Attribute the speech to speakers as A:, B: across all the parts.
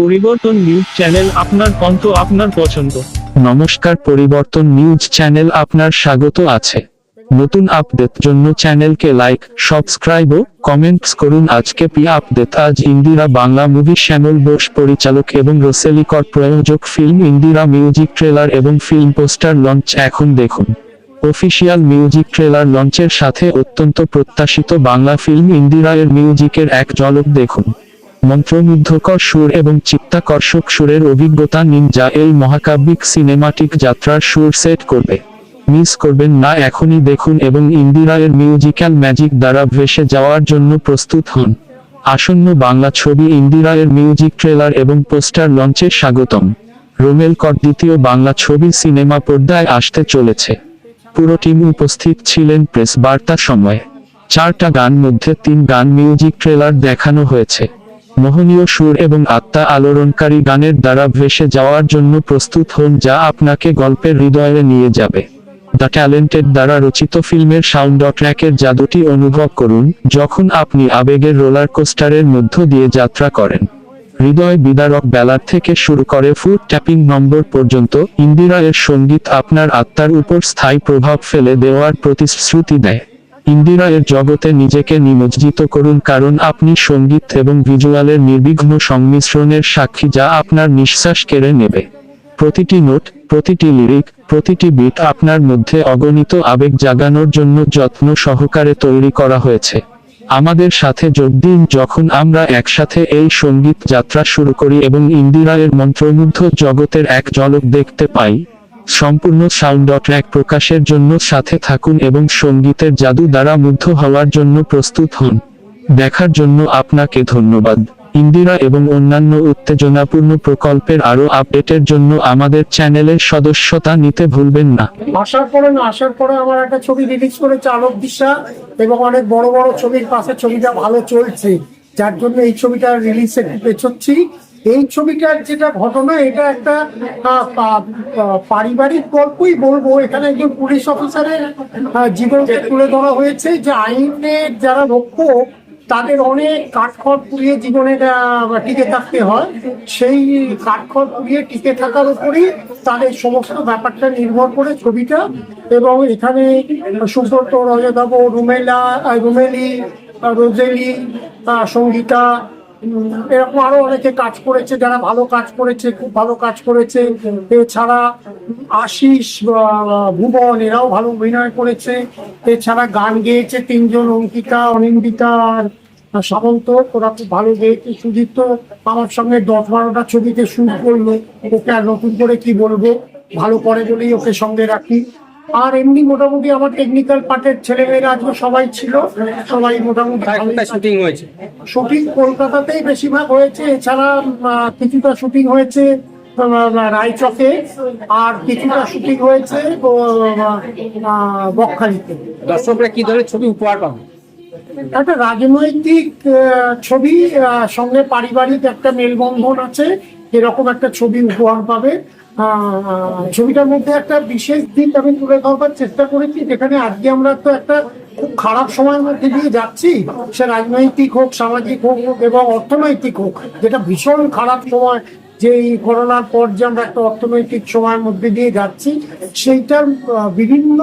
A: পরিবর্তন news channel আপনার কণ্ঠ আপনার পছন্দ।
B: নমস্কার, পরিবর্তন নিউজ চ্যানেল আপনার স্বাগত আছে। নতুন আপডেট জন্য চ্যানেলকে লাইক, সাবস্ক্রাইব ও কমেন্টস করুন। আজকে পি আপডেট, আজ ইন্দিরা বাংলা মুভি শ্যামল বোস পরিচালক এবং রসেলিকর প্রযোজক ফিল্ম ইন্দিরা মিউজিক ট্রেলার এবং ফিল্ম পোস্টার লঞ্চ এখন দেখুন। অফিসিয়াল মিউজিক ট্রেলার লঞ্চের সাথে অত্যন্ত প্রত্যাশিত বাংলা ফিল্ম ইন্দিরা এর মিউজিকের এক ঝলক দেখুন। মন্ত্রমুগ্ধকর সুর এবং চিত্তাকর্ষক সুরের অভিজ্ঞতা নিন যা এই মহাকাব্যিক সিনেমাটিক যাত্রার সুর সেট করবে। মিস করবেন না, এখনই দেখুন এবং ইন্দিরা এর মিউজিক্যাল ম্যাজিক দ্বারা ভেসে যাওয়ার জন্য প্রস্তুত হন। আসন্ন বাংলা ছবি ইন্দিরা এর মিউজিক ট্রেলার এবং পোস্টার লঞ্চে স্বাগতম। রোমেল কর দ্বিতীয় বাংলা ছবি সিনেমা পর্দায় আসতে চলেছে। পুরো টিম উপস্থিত ছিলেন প্রেস বার্তা সময়ে। চারটা গান মধ্যে তিন গান মিউজিক ট্রেলার দেখানো হয়েছে। মোহনীয় সুর এবং আত্মা আলোড়নকারী গানের দ্বারা ভেসে যাওয়ার জন্য প্রস্তুত হন যা আপনাকে গল্পের হৃদয়ে নিয়ে যাবে। দ্য ট্যালেন্টেড দ্বারা রচিত ফিল্মের সাউন্ড ট্র্যাকের জাদুটি অনুভব করুন যখন আপনি আবেগের রোলার কোস্টারের মধ্য দিয়ে যাত্রা করেন। হৃদয় বিদারক বেলার থেকে শুরু করে ফুট ট্যাপিং নম্বর পর্যন্ত ইন্দিরা এর সংগীত আপনার আত্মার উপর স্থায়ী প্রভাব ফেলে দেওয়ার প্রতিশ্রুতি দেয়। ইন্দিরা এর জগতে নিজেকে নিমজ্জিত করুন কারণ আপনি সংগীত এবং ভিজুয়ালের নির্বিঘ্ন সংমিশ্রণের সাক্ষী যা আপনার নিঃশ্বাস কেড়ে নেবে। প্রতিটি নোট, প্রতিটি লিরিক, প্রতিটি বিট আপনার মধ্যে অগণিত আবেগ জাগানোর জন্য যত্ন সহকারে তৈরি করা হয়েছে। আমাদের সাথে যোগ দিন যখন আমরা একসাথে এই সংগীত যাত্রা শুরু করি এবং ইন্দিরা এর মন্ত্রমুগ্ধ জগতের এক ঝলক দেখতে পাই। সম্পূর্ণ সাউন্ড ট্র্যাক প্রকাশের জন্য সাথে থাকুন এবং সঙ্গীতের জাদু দ্বারা মুগ্ধ হওয়ার জন্য প্রস্তুত হন। দেখার জন্য আপনাকে ধন্যবাদ। ইন্দিরা এবং অন্যান্য উত্তেজনাপূর্ণ প্রকল্পের আরও আপডেটের জন্য আমাদের চ্যানেলের সদস্যতা নিতে ভুলবেন না।
C: আসার পরে না, আসার পরে আমার একটা ছবি রিলিজ করেছে আলোক দিশা এবং অনেক বড় বড় ছবির পাশে ছবিটা ভালো চলছে। যার জন্য এই ছবিটা রিলিজ পেছোচ্ছি এই ছবিটার যেটা ঘটনা, এটা একটা পারিবারিক গল্পই বলব। এখানে একজন পুলিশ অফিসারের জীবনকে তুলে ধরা হয়েছে। যে আইনের যারা রক্ষক তাদের অনেক কাঠখড় পুড়িয়ে জীবনে টিকে থাকতে হয়। সেই কাঠখড় পুড়িয়ে টিকে থাকার উপরই তাদের সমস্ত ব্যাপারটা নির্ভর করে ছবিটা। এবং এখানে সুব্রত রজদাব রুমেলা রুমেলি রোজেলি সঙ্গীতা এরকম আরও অনেকে কাজ করেছে, যারা ভালো কাজ করেছে, খুব ভালো কাজ করেছে। এছাড়া আশিস ভুবন, এরাও ভালো অভিনয় করেছে। এছাড়া গান গেয়েছে তিনজন, অঙ্কিতা, অনিন্দিতা আর সামন্ত। ওরা খুব ভালো গেয়েছে। সুজিত তো আমার সঙ্গে দশ বারোটা ছবিতে শুট করল। ওকে আর নতুন করে কি বলব? ভালো করে বলেই ওকে সঙ্গে রাখি। আর এমনি মোটামুটি আমার টেকনিক্যাল পার্টের ছেলেমেয়েরা আজকে সবাই ছিল সবাই মোটামুটি
D: শুটিং হয়েছে?
C: শুটিং কলকাতাতেই বেশিরভাগ হয়েছে এছাড়া কিছুটা শুটিং হয়েছে রায়চকে আর কিছুটা শুটিং হয়েছে বকখালিতে।
D: দর্শকরা কি ধরনের ছবি উপহার পাবে?
C: একটা রাজনৈতিক ছবি সঙ্গে পারিবারিক একটা মেলবন্ধন আছে এরকম একটা ছবি উপহার পাবে। ছবিটার মধ্যে একটা বিশেষ দিক আমি তুলে ধরবার চেষ্টা করেছি, যেখানে আজকে আমরা তো একটা খুব খারাপ সময়ের মধ্যে দিয়ে যাচ্ছি, সে রাজনৈতিক হোক, সামাজিক হোক এবং অর্থনৈতিক হোক, যেটা ভীষণ খারাপ সময় যে এই করোনার পর যে আমরা একটা অর্থনৈতিক সময়ের মধ্যে দিয়ে যাচ্ছি, সেইটার বিভিন্ন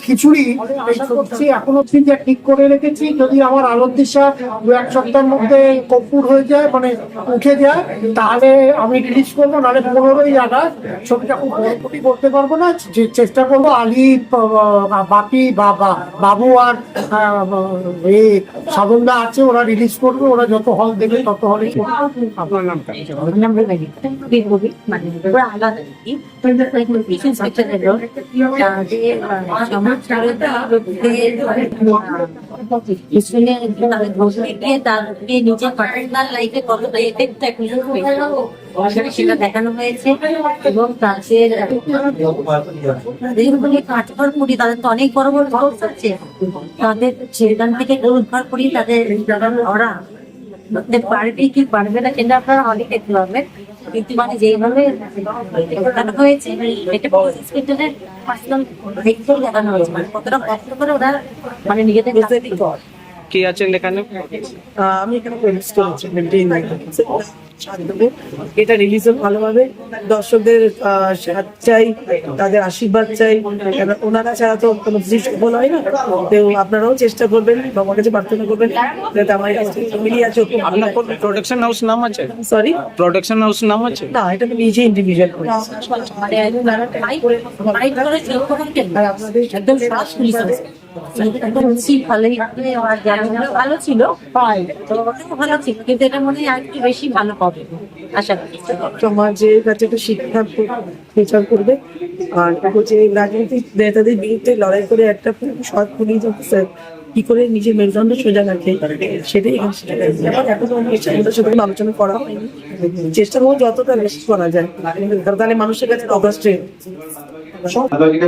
C: খিচুড়ি করছি এখনও ঠিক ঠিক করে রেখেছি যদি আমার আলোর দিশা দু এক সপ্তাহের মধ্যে কপুর হয়ে যায় মানে উঠে যায় তাহলে আমি রিলিজ করব নাহলে পনেরোই আগস্ট ছবিটা খুব বড়পটি করতে পারব না। যে চেষ্টা করব আলি বাপি বাবা বাবু আর এ সাধনদা আছে ওরা রিলিজ করবে ওরা যত হল দেবে তত হলে
D: আপনার নামটা?
E: big মানে সেটা দেখানো হয়েছে এবং তাদের কাঠখড় তাদের তো অনেক বড় বড় আছে তাদের সেখান থেকে উদ্ধার করি, তাদের ওরা পারবে কি পারবে না সেটা আপনারা অনেক দেখতে পাবেন কিন্তু মানে যেইভাবে দেখানো হয়েছে এটা হসপিটালের পার্সোনাল দেখতেও দেখানো হয়েছে। মানে কতটা কষ্ট করে ওরা মানে নিজেদের
D: কে আছেন এখানে?
F: আমি এখানে প্রডিউস করেছি এটা রিলিজ হোক ভালোভাবে। দর্শকদের সাথ চাই তাদের আশীর্বাদ চাই। ওনারা ছাড়া তো কোনো কিছু সফল হয় না। তো আপনারাও চেষ্টা করবেন বাবার কাছে প্রার্থনা করবেন যাতে আমার মিলিয়ে আছে।
D: আপনার প্রোডাকশন হাউস নাম আছে?
F: সরি
D: প্রোডাকশন হাউস নাম আছে?
F: না এটা আমি নিজে ইন্ডিভিজুয়াল করি
E: মানে?
F: আর আপনাদের
E: একদম শ্বাস পুলিশ আছে। একদম উচিত ভালোই। ভালো ছিল। ভালো ছিল কিন্তু এটা মনে হয় বেশি ভালো হবে। আশা করি।
F: সমাজের কাছে একটু শিক্ষা প্রচার করবে। আর রাজনৈতিক নেতাদের বিরুদ্ধে লড়াই করে একটা সৎ পুলিশ অফিসার কি করে নিজের মেরুদণ্ড সোজা রাখে সেটাই এখানে আলোচনা করা হয়নি। চেষ্টা করব যতটা বেশি করা যায়। কারণ তাহলে মানুষের কাছে অগাস্টে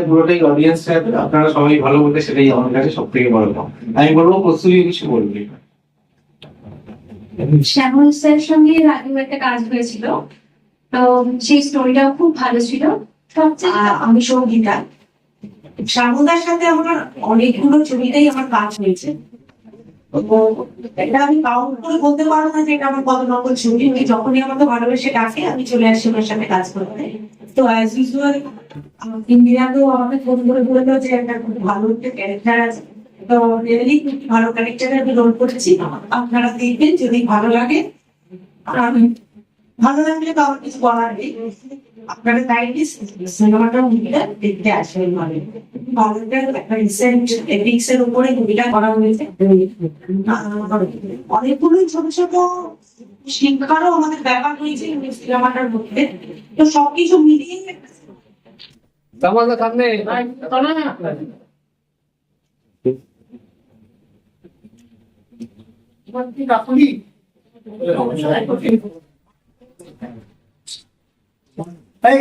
G: পুরোটাই অডিয়েন্স আপনারা সবাই ভালো বলতে সেটাই আমার কাছে সব থেকে বড় পাওয়া। আমি বলব কস্তুরী কিছু বলবি।
H: শ্যামল স্যার সঙ্গে আগেও একটা কাজ হয়েছিল। তো সেই স্টোরিটাও খুব ভালো ছিল। আমি সঙ্গীতা। শ্যামলদার সাথে আমার অনেকগুলো ছবিতেই আমার কাজ হয়েছে। এটা আমি কাউন্ট করে বলতে পারব না যে এটা আমার কত নম্বর ছবি। উনি যখনই আমাকে ভালোবেসে ডাকে, আমি চলে আসি ওনার সাথে কাজ করতে। তো অ্যাজ ইউজুয়াল ইন্দিরা তো আমাকে ফোন করে বলল যে একটা খুব ভালো একটা ক্যারেক্টার আছে। তো রিয়েলি ভালো ক্যারেক্টারে আমি রোল করেছি। আপনারা দেখবেন যদি ভালো লাগে। আর ভালো লাগলে তো আমার কিছু বলার নেই। আপনারা কাইন্ডলি সিনেমাটা মুভিটা দেখতে আসবেন মানে ভালো একটা রিসেন্ট এপিক্স এর উপরে মুভিটা করা হয়েছে। আর অনেকগুলোই ছোট ছোট শিক্ষারও আমাদের ব্যাপার হয়েছে সিনেমাটার মধ্যে। তো সবকিছু মিলিয়ে
D: থাকলে
C: এই